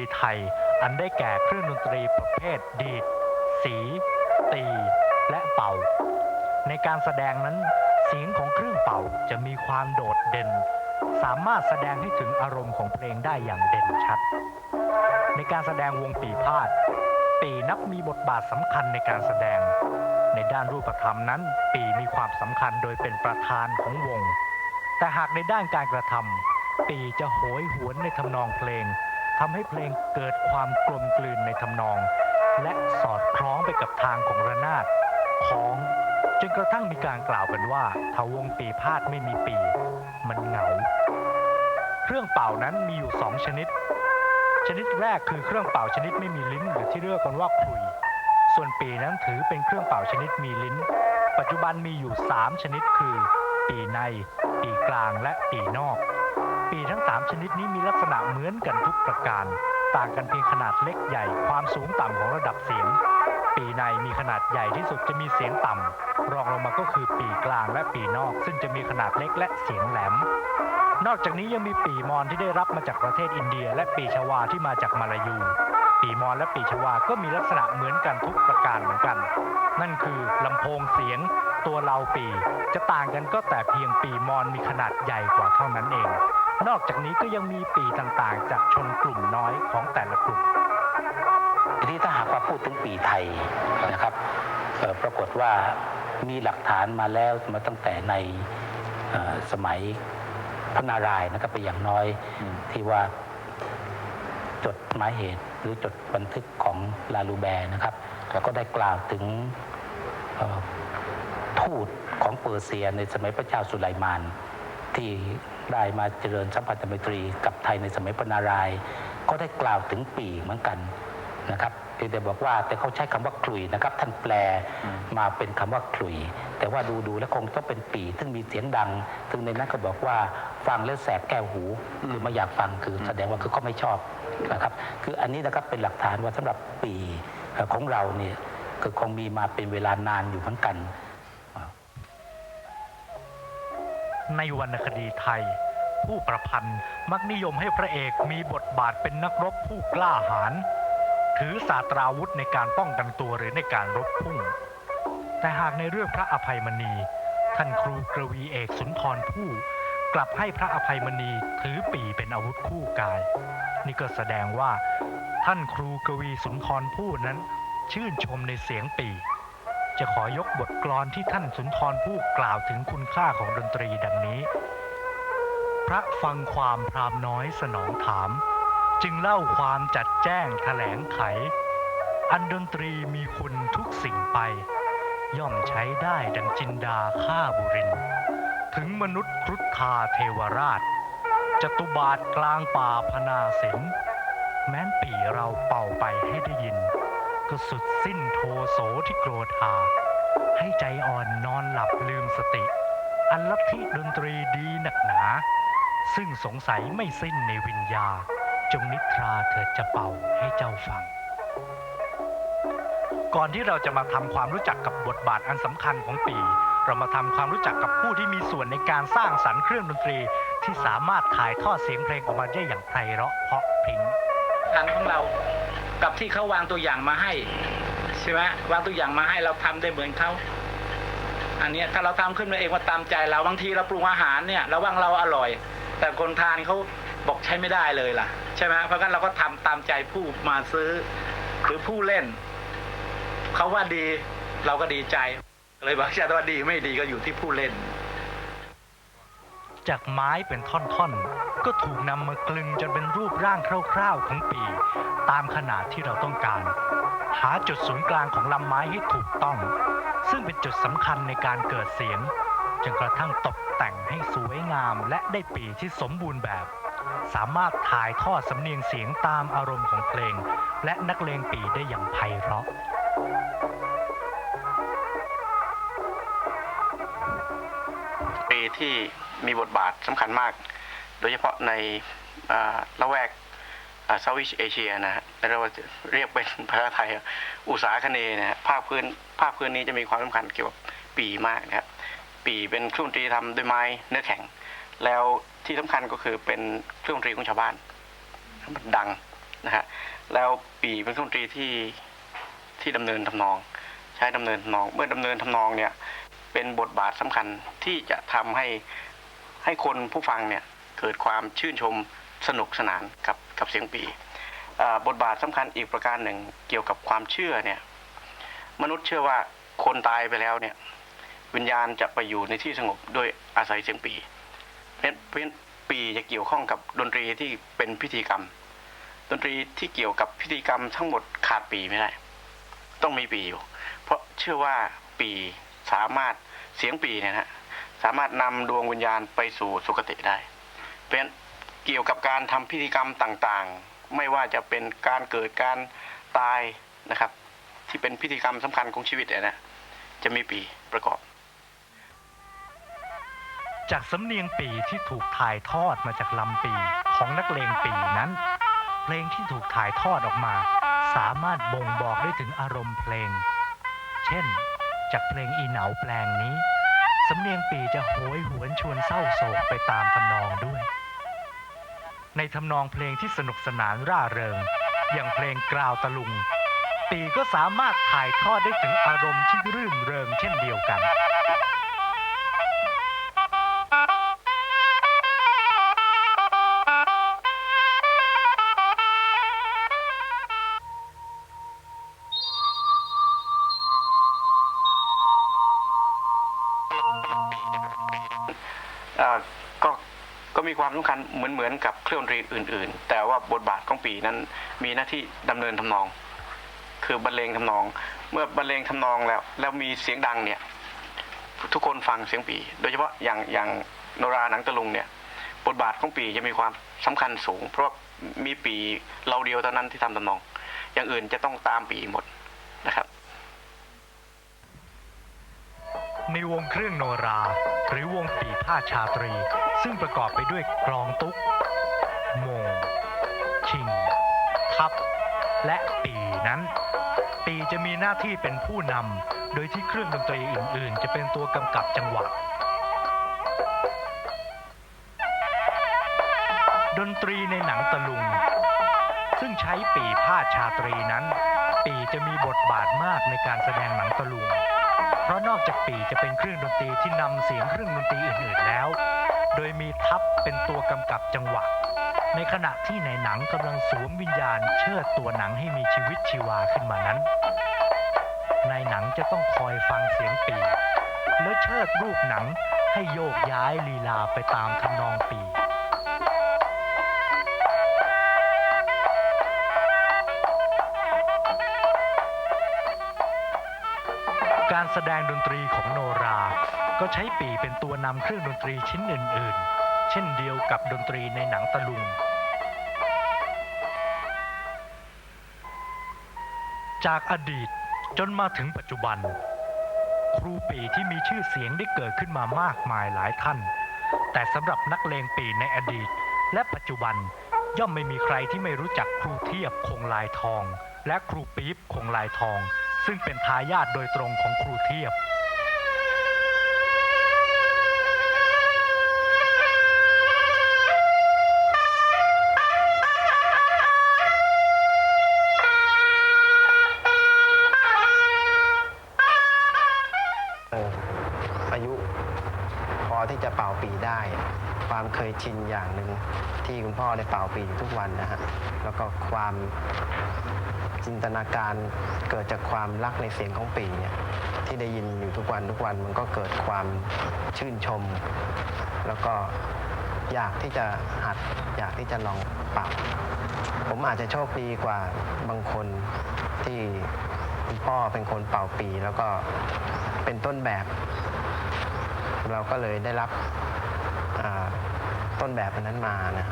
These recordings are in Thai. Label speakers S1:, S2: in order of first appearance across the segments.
S1: รีไทย อันได้แก่เครื่องดนตรีประเภทดีด สี ตี และเป่า ในการแสดงนั้นเสียงของเครื่องเป่าจะมีความโดดเด่น สามารถแสดงให้ถึงอารมณ์ของเพลงได้อย่างเด่นชัด ในการแสดงวงปีพาดปีนับมีบทบาทสำคัญในการแสดง ในด้านรูปธรรมนั้น ปีมีความสำคัญโดยเป็นประธานของวง แต่หากในด้านการกระทำปีจะโหยหวนในทำนองเพลง ทำให้เพลงเกิดความกลมกลืนในทำนอง และสอดคล้องไปกับทางของระนาดของจนกระทั่งมีการกล่าวกันว่าถ้าวงปีพาดไม่มีปี มันเหงา เครื่องเป่านั้นมีอยู่สองชนิด ชนิดแรกคือเครื่องเป่าชนิดไม่มีลิ้น หรือที่เรียกกันว่าขลุย ส่วนปีนั้นถือเป็นเครื่องเป่าชนิดมีลิ้น ปัจจุบันมีอยู่ 3 ชนิดคือ ปีใน ปีกลางและปีนอก ปีทั้ง 3 ชนิดนี้มีลักษณะเหมือนกันทุกประการ ต่างกันเพียงขนาดเล็กใหญ่ความสูงต่ำของระดับเสียง ปีในมีขนาดใหญ่ที่สุดจะมีเสียงต่ำรองลงมาก็คือปีกลางและปีนอก ซึ่งจะมีขนาดเล็กและเสียงแหลม นอกจากนี้ยังมีปีมอญที่ได้รับมาจากประเทศอินเดีย และปีชวาที่มาจากมาลายูปีมอญและปีชวาก็มีลักษณะเหมือนกันทุกประการเหมือนกัน นั่นคือลำโพงเสียง ตัวเลาปี จะต่างกันก็แต่เพียงปีมอญมีขนาดใหญ่กว่าเท่านั้นเอง นอกจากนี้ก็ยังมีปีต่างๆ จากชนกลุ่มน้อยของแต่ละกลุ่ม
S2: ทีนี้ถ้าหากว่าพูดถึงปีไทยนะครับเอ่อปรากฏว่ามีหลักฐานมาแล้วมาตั้งแต่ในเอ่อสมัยพระนารายณ์นะครับไปอย่างน้อยที่ว่าจดหมายเหตุหรือจดบันทึกของลาลูแบร์นะครับก็ได้กล่าวถึงเอ่อทูตของเปอร์เซียในสมัยพระเจ้าสุไลมานที่ ได้มาเจริญสัมพันธไมตรีกับไทยในสมัยปนารายณ์ก็ได้กล่าวถึงปีเหมือนกันนะครับเพียงแต่บอกว่าแต่เขาใช้คำว่าคลุยนะครับ ท่านแปลมาเป็นคำว่าคลุย แต่ว่าดูดูแล้วคงต้องเป็นปีซึ่งมีเสียงดัง ซึ่งในนั้นก็บอกว่าฟังแล้วแสบแก้วหูคือไม่อยากฟังคือแสดงว่าคือเขาไม่ชอบนะครับ คืออันนี้นะครับเป็นหลักฐานว่าสำหรับปีเอ่อของเราเนี่ยคือคงมีมาเป็นเวลานานอยู่เหมือนกัน
S1: ในวรรณคดีไทย ผู้ประพันธ์มักนิยมให้พระเอกมีบทบาทเป็นนักรบผู้กล้าหาญถือศาสตราวุธในการป้องกันตัวหรือในการรบพุ่ง แต่หากในเรื่องพระอภัยมณี ท่านครูกระวีเอกสุนทรภู่กลับให้พระอภัยมณีถือปีเป็นอาวุธคู่กาย นี่ก็แสดงว่า ท่านครูกวีสุนทรภู่นั้น ชื่นชมในเสียงปี จะขอยกบทกลอนที่ท่านสุนทรภู่กล่าวถึงคุณค่าของดนตรีดังนี้ พระฟังความพรามน้อยสนองถาม จึงเล่าความจัดแจ้งแถลงไข อันดนตรีมีคุณทุกสิ่งไป ย่อมใช้ได้ดังจินดาฆ่าบุริน ถึงมนุษย์ครุฑธาเทวราชจตุบาทกลางป่าพนาเสนแม้นปีเราเป่าไปให้ได้ยิน ก็สุดสิ้นโทโสที่โกรธาให้ใจอ่อนนอนหลับลืมสติ อันลัทธิดนตรีดีหนักหนา ซึ่งสงสัยไม่สิ้นในวิญญา จงนิทราเถิดจะเป่าให้เจ้าฟัง ก่อนที่เราจะมาทำความรู้จักกับบทบาทอันสำคัญของปี เรามาทำความรู้จักกับผู้ที่มีส่วนในการสร้างสรรค์เครื่องดนตรี ที่สามารถถ่ายทอดเสียงเพลงออกมาได้อย่างไพเราะเพราะพริ้ง
S3: ฐานของเรา กับที่เขาวางตัวอย่างมาให้ใช่ไหมวางตัวอย่างมาให้เราทำได้เหมือนเขาอันนี้ถ้าเราทำขึ้นมาเองว่าตามใจเราบางทีเราปรุงอาหารเนี่ยเราว่างเราอร่อย แต่คนทานเขาบอกใช้ไม่ได้เลยล่ะ ใช่ไหมเพราะงั้นเราก็ทำตามใจผู้มาซื้อ หรือผู้เล่นเขาว่าดี เราก็ดีใจเลยบอกจะว่าดีไม่ดีก็อยู่ที่ผู้เล่น
S1: จากไม้เป็นท่อนๆ ก็ถูกนำมากลึงจนเป็นรูปร่างคร่าวๆของปี ตามขนาดที่เราต้องการ หาจุดศูนย์กลางของลำไม้ให้ถูกต้อง ซึ่งเป็นจุดสำคัญในการเกิดเสียงจนกระทั่งตกแต่งให้สวยงามและได้ปีที่สมบูรณ์แบบ สามารถถ่ายทอดสำเนียงเสียงตามอารมณ์ของเพลง และนักเลงปีได้อย่างไพเราะ
S4: ที่มีบทบาทสำคัญมาก โดยเฉพาะในละแวกเซาท์อีสเอเชียนะฮะเราเรียกเป็นภาษาไทย อุตสาคเนยนะฮะภาคพื้นภาคพื้นนี้จะมีความสำคัญเกี่ยวกับปีมากนะครับ ปีเป็นเครื่องดนตรีทำด้วยไม้เนื้อแข็ง แล้วที่สำคัญก็คือเป็นเครื่องดนตรีของชาวบ้านมันดังนะฮะแล้วปีเป็นเครื่องดนตรีที่ที่ดำเนินทำนอง ใช้ดำเนินทำนอง เมื่อดำเนินทำนองเนี่ย เป็นบทบาทสำคัญที่จะทำให้ให้คนผู้ฟังเนี่ยเกิดความชื่นชมสนุกสนานกับกับเสียงปีบทบาทสำคัญอีกประการหนึ่งเกี่ยวกับความเชื่อเนี่ยมนุษย์เชื่อว่าคนตายไปแล้วเนี่ยวิญญาณจะไปอยู่ในที่สงบโดยอาศัยเสียงปีเพราะฉะนั้นเพราะฉะนั้นปีจะเกี่ยวข้องกับดนตรีที่เป็นพิธีกรรม ดนตรีที่เกี่ยวกับพิธีกรรมทั้งหมดขาดปีไม่ได้ ต้องมีปีอยู่ เพราะเชื่อว่าปี สามารถเสียงปีเนี่ยนะฮะสามารถนำดวงวิญญาณไปสู่สุคติได้เพราะฉะนั้นเกี่ยวกับการทำพิธีกรรมต่างๆ ไม่ว่าจะเป็นการเกิดการตายนะครับ ที่เป็นพิธีกรรมสำคัญของชีวิตเนี่ยนะจะมีปีประกอบ
S1: จากสำเนียงปีที่ถูกถ่ายทอดมาจากลำปีของนักเลงปีนั้นเพลงที่ถูกถ่ายทอดออกมา สามารถบ่งบอกได้ถึงอารมณ์เพลง เช่น จากเพลงอีเหนาแปลงนี้ สำเนียงปีจะโหยหวนชวนเศร้าโศกไปตามทำนองด้วย ในทำนองเพลงที่สนุกสนานร่าเริง อย่างเพลงกราวตะลุง ปีก็สามารถถ่ายทอดได้ถึงอารมณ์ที่รื่นเริงเช่นเดียวกัน
S4: ความสำคัญเหมือนเหมือนกับเครื่องดนตรีอื่น ๆ แต่ว่าบทบาทของปีนั้นมีหน้าที่ดำเนินทำนอง คือบรรเลงทำนอง เมื่อบรรเลงทำนองแล้ว แล้วมีเสียงดังเนี่ยทุกคนฟังเสียงปี โดยเฉพาะอย่างอย่างโนราหนังตะลุงเนี่ยบทบาทของปีจะมีความสำคัญสูง เพราะว่ามีปีเราเดียวเท่านั้นที่ทำทำนอง อย่างอื่นจะต้องตามปีหมดนะครับ
S1: ในวงเครื่องโนรา หรือวงปีพาชาตรี ซึ่งประกอบไปด้วยกลองตุ๊กมง ชิง ทับ และปีนั้น ปีจะมีหน้าที่เป็นผู้นำ โดยที่เครื่องดนตรีอื่น ๆ จะเป็นตัวกำกับจังหวะดนตรีในหนังตะลุง ซึ่งใช้ปีพาชาตรีนั้น ปีจะมีบทบาทมากในการแสดงหนังตะลุง เพราะนอกจากปีจะเป็นเครื่องดนตรีที่นำเสียงเครื่องดนตรีอื่นๆแล้ว โดยมีทัพเป็นตัวกำกับจังหวะ ในขณะที่ในหนังกำลังสวมวิญญาณเชิดตัวหนังให้มีชีวิตชีวาขึ้นมานั้น ในหนังจะต้องคอยฟังเสียงปี แล้วเชิดรูปหนังให้โยกย้ายลีลาไปตามทำนองปี การแสดงดนตรีของโนรา ก็ใช้ปีเป็นตัวนำเครื่องดนตรีชิ้นอื่น ๆ เช่นเดียวกับดนตรีในหนังตะลุง จากอดีตจนมาถึงปัจจุบัน ครูปีที่มีชื่อเสียงได้เกิดขึ้นมามากมายหลายท่าน แต่สำหรับนักเลงปีในอดีต และปัจจุบันย่อมไม่มีใครที่ไม่รู้จักครูเทียบคงลายทอง และครูปี๊บคงลายทอง ซึ่งเป็นทายาทโดยตรงของครูเทียบ
S5: เอออายุพอที่จะเป่าปีได้ ความเคยชินอย่างหนึ่งที่คุณพ่อได้เป่าปีอยู่ทุกวันนะฮะ แล้วก็ความจินตนาการเกิดจากความรักในเสียงของปีเนี่ยที่ได้ยินอยู่ทุกวันทุกวันมันก็เกิดความชื่นชม แล้วก็อยากที่จะหัดอยากที่จะลองเป่าผมอาจจะโชคดีกว่าบางคนที่คุณพ่อเป็นคนเป่าปี แล้วก็เป็นต้นแบบ เราก็เลยได้รับต้นแบบนนั้นมานะ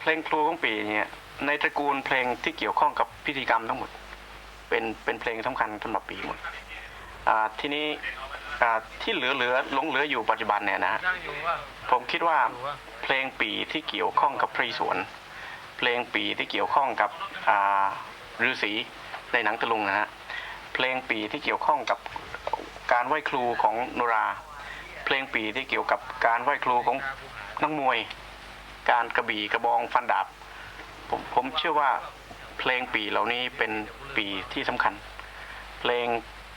S4: เพลงครูของปีเนี่ยในตระกูลเพลงที่เกี่ยวข้องกับพิธีกรรมทั้งหมด เป็นเป็นเพลงสำคัญสำหรับปีหมดทีนี้ที่เหลือเหลือหลงเหลืออยู่ปัจจุบันเนี่ยนะผมคิดว่าเพลงปีที่เกี่ยวข้องกับพรีสวน เพลงปีที่เกี่ยวข้องกับฤาษีในหนังตะลุงนะฮะเพลงปีที่เกี่ยวข้องกับการไหว้ครูของโนรา เพลงปีที่เกี่ยวกับการไหว้ครูของนักมวย การกระบี่กระบองฟันดาบ ผมผมเชื่อว่าเพลงปีเหล่านี้เป็นปีที่สำคัญ เพลง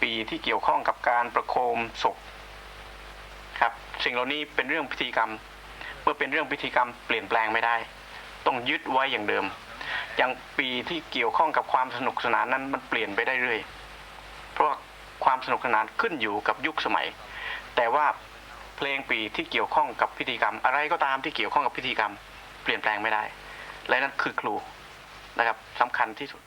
S4: ปีที่เกี่ยวข้องกับการประโคมศพครับ สิ่งเหล่านี้เป็นเรื่องพิธีกรรม เมื่อเป็นเรื่องพิธีกรรมเปลี่ยนแปลงไม่ได้ ต้องยึดไว้อย่างเดิม อย่างปีที่เกี่ยวข้องกับความสนุกสนานนั้นมันเปลี่ยนไปได้เรื่อย เพราะความสนุกสนานขึ้นอยู่กับยุคสมัย แต่ว่า เพลงปีที่เกี่ยวข้องกับพิธีกรรม อะไรก็ตามที่เกี่ยวข้องกับพิธีกรรม เปลี่ยนแปลงไม่ได้ และนั่นคือครูนะครับสำคัญที่สุด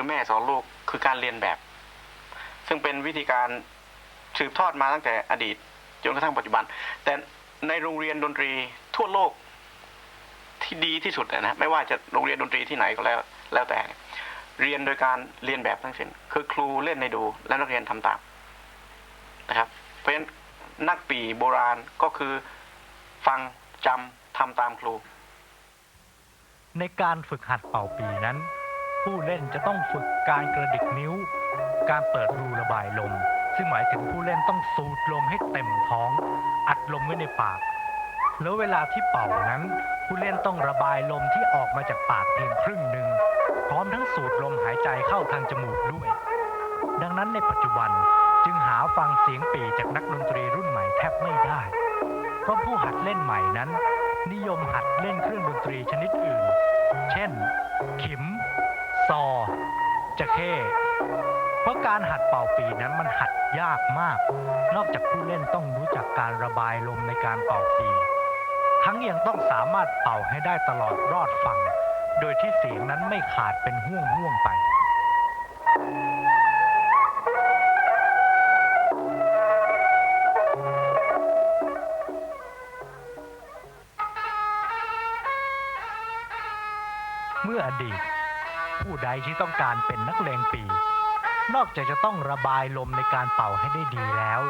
S4: หรือแม่สอนลูกคือการเรียนแบบ ซึ่งเป็นวิธีการสืบทอดมาตั้งแต่อดีต จนกระทั่งปัจจุบัน แต่ในโรงเรียนดนตรีทั่วโลกที่ดีที่สุดนะไม่ว่าจะโรงเรียนดนตรีที่ไหนก็แล้วแล้วแต่ เรียนโดยการเรียนแบบทั้งสิ้นคือครูเล่นในดูและนักเรียนทำตามนะครับ เพราะฉะนั้นนักปีโบราณก็คือฟังจำทำตามครู
S1: ในการฝึกหัดเป่าปีนั้น ผู้เล่นจะต้องฝึกการกระดิกนิ้ว การเปิดรูระบายลม ซึ่งหมายถึงผู้เล่นต้องสูดลมให้เต็มท้อง อัดลมไว้ในปาก แล้วเวลาที่เป่านั้น ผู้เล่นต้องระบายลมที่ออกมาจากปากเพียงครึ่งหนึ่ง พร้อมทั้งสูดลมหายใจเข้าทางจมูกด้วย ดังนั้นในปัจจุบันจึงหาฟังเสียงปีจากนักดนตรีรุ่นใหม่แทบไม่ได้ เพราะผู้หัดเล่นใหม่นั้น นิยมหัดเล่นเครื่องดนตรีชนิดอื่น เช่น ขิม ซอจะเข้เพราะการหัดเป่าปีนั้นมันหัดยากมาก นอกจากผู้เล่นต้องรู้จักการระบายลมในการเป่าปี ทั้งยังต้องสามารถเป่าให้ได้ตลอดรอดฝั่งโดยที่เสียงนั้นไม่ขาดเป็นห่วงห่วงไปเมื่ออดีต ใดที่ต้องการเป็นนักเลงปี นอกจากจะต้องระบายลมในการเป่าให้ได้ดีแล้ว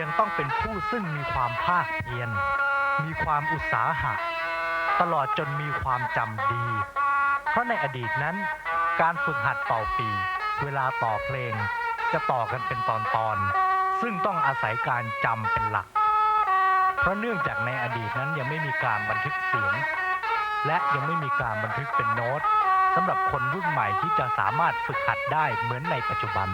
S1: ยังต้องเป็นผู้ซึ่งมีความภาคเพียร มีความอุตสาหะ ตลอดจนมีความจำดี เพราะในอดีตนั้น การฝึกหัดเป่าปี เวลาต่อเพลงจะต่อกันเป็นตอนๆ ซึ่งต้องอาศัยการจำเป็นหลัก เพราะเนื่องจากในอดีตนั้นยังไม่มีการบันทึกเสียง และยังไม่มีการบันทึกเป็นโน้ต สำหรับคนรุ่นใหม่ที่จะสามารถฝึกหัดได้เหมือนในปัจจุบัน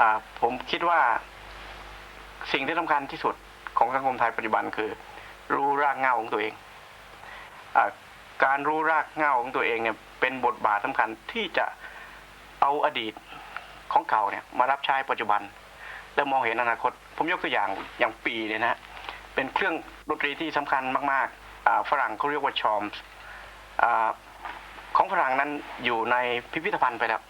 S4: อ่าผมคิดว่าสิ่งที่สำคัญที่สุดของสังคมไทยปัจจุบันคือ รู้รากเหง้าของตัวเองอาการรู้รากเหง้าของตัวเองเนี่ย เป็นบทบาทสำคัญที่จะเอาอดีตของเก่าเนี่ยมารับใช้ปัจจุบัน แล้วมองเห็นอนาคต ผมยกตัวอย่างอย่างปีเนี่ยนะเป็นเครื่องดนตรีที่สำคัญมากๆฝรั่งเขาเรียกว่าชอมส์ของฝรั่งนั้นอยู่ในพิพิธภัณฑ์ไปแล้ว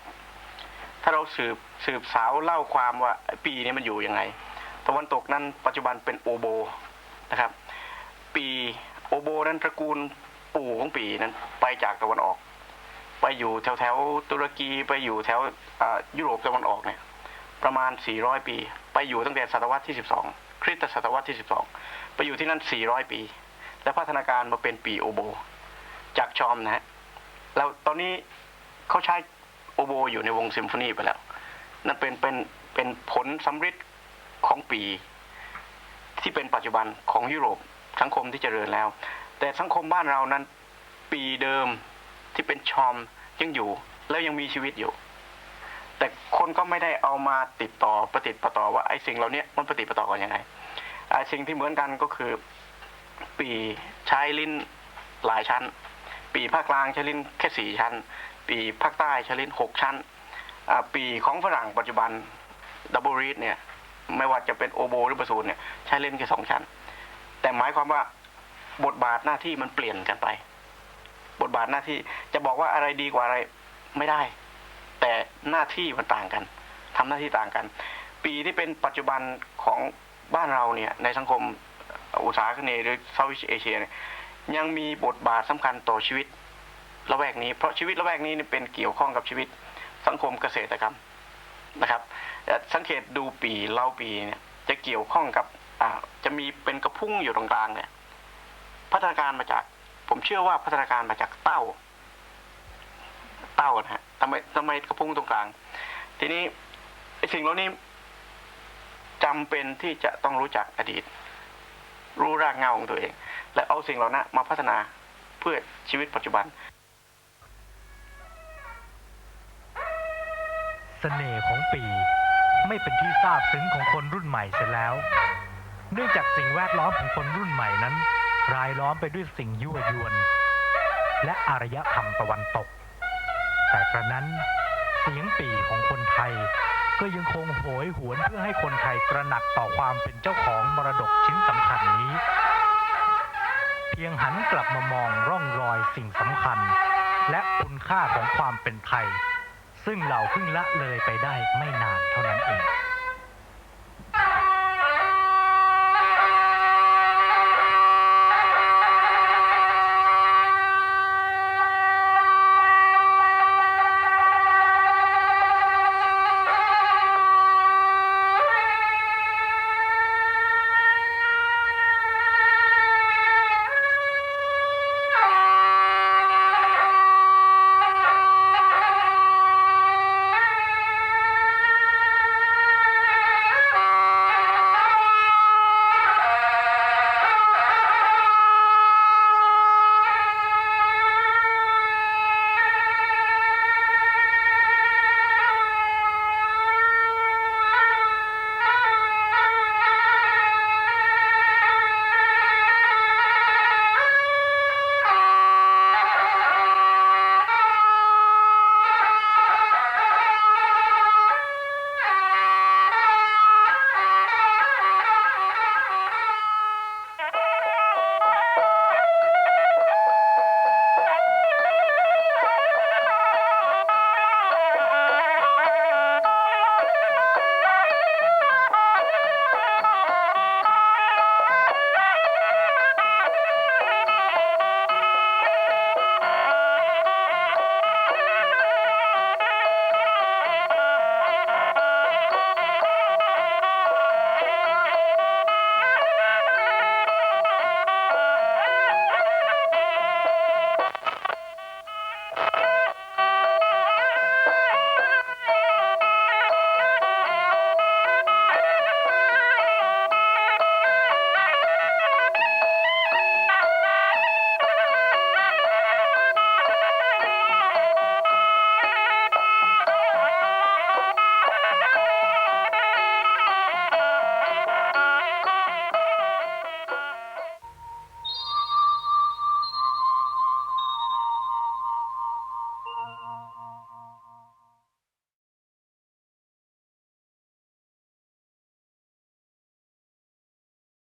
S4: ถ้าเราสืบสืบสาวเล่าความว่าปีนี้มันอยู่ยังไงตะวันตกนั้นปัจจุบันเป็นโอโบนะครับ ปีโอโบนั้นตระกูลปู่ของปีนั้นไปจากตะวันออก ไปอยู่แถวแถวตุรกีไปอยู่แถวอ่ายุโรปตะวันออกเนี่ยประมาณ 400 ปี ไปอยู่ตั้งแต่ศตวรรษที่ 12 คริสตศตวรรษที่ 12 ไปอยู่ที่นั่น 400 ปี และพัฒนาการมาเป็นปีโอโบ จากชอมนะฮะแล้วตอนนี้เขาใช้โอโบอยู่ในวงซิมโฟนีไปแล้ว นั่นเป็นเป็นเป็นผลสำฤทธิ์ของปี ที่เป็นปัจจุบันของยุโรปสังคมที่เจริญแล้ว แต่สังคมบ้านเรานั้นปีเดิม ที่เป็นชอมยังอยู่ แล้วยังมีชีวิตอยู่ แต่คนก็ไม่ได้เอามาติดต่อประติดประต่อว่าไอ้สิ่งเหล่านี้มันประติปต่อกันยังไงไอ้สิ่งที่เหมือนกันก็คือ ปีใช้ลิ้นหลายชั้น ปีภาคกลางใช้ลิ้นแค่สี่ชั้น ปีภาคใต้ใช้ลิ้นหกชั้นปีของฝรั่งปัจจุบันดับเบิลรีดเนี่ยไม่ว่าจะเป็นโอโบหรือบาซูนเนี่ยใช้เล่นแค่สองชั้น แต่หมายความว่าบทบาทหน้าที่มันเปลี่ยนกันไป บทบาทหน้าที่จะบอกว่าอะไรดีกว่าอะไรไม่ได้ แต่หน้าที่มันต่างกันทำหน้าที่ต่างกัน ปีที่เป็นปัจจุบันของบ้านเราเนี่ยในสังคมอุตสาหกรรมหรือเซาท์อีสเอเชียเนี่ยยังมีบทบาทสำคัญต่อชีวิตละแวกนี้ เพราะชีวิตละแวกนี้เนี่ยเป็นเกี่ยวข้องกับชีวิตสังคมเกษตรกรรมนะครับสังเกตดูปีเล่าปีเนี่ยจะเกี่ยวข้องกับจะมีเป็นกระพุ้งอยู่ตรงกลางเนี่ย พัฒนาการมาจาก ผมเชื่อว่าพัฒนาการมาจากเต้า เต้านะฮะทำไมทำไมกระพุ้งตรงกลาง ทีนี้สิ่งเหล่านี้จำเป็นที่จะต้องรู้จักอดีต รู้รากเหง้าของตัวเอง และเอาสิ่งเหล่านั้นมาพัฒนาเพื่อชีวิตปัจจุบัน
S1: เสน่ห์ของปีไม่เป็นที่ทราบซึ้งของคนรุ่นใหม่เสียแล้ว เนื่องจากสิ่งแวดล้อมของคนรุ่นใหม่นั้น รายล้อมไปด้วยสิ่งยั่วยวน และอารยธรรมตะวันตก แต่กระนั้นเสียงปีของคนไทย ก็ยังคงโหยหวนเพื่อให้คนไทยตระหนักต่อความเป็นเจ้าของมรดกชิ้นสำคัญนี้ เพียงหันกลับมามองร่องรอยสิ่งสำคัญ และคุณค่าของความเป็นไทย ซึ่งเราเพิ่งละเลยไปได้ไม่นานเท่านั้นเอง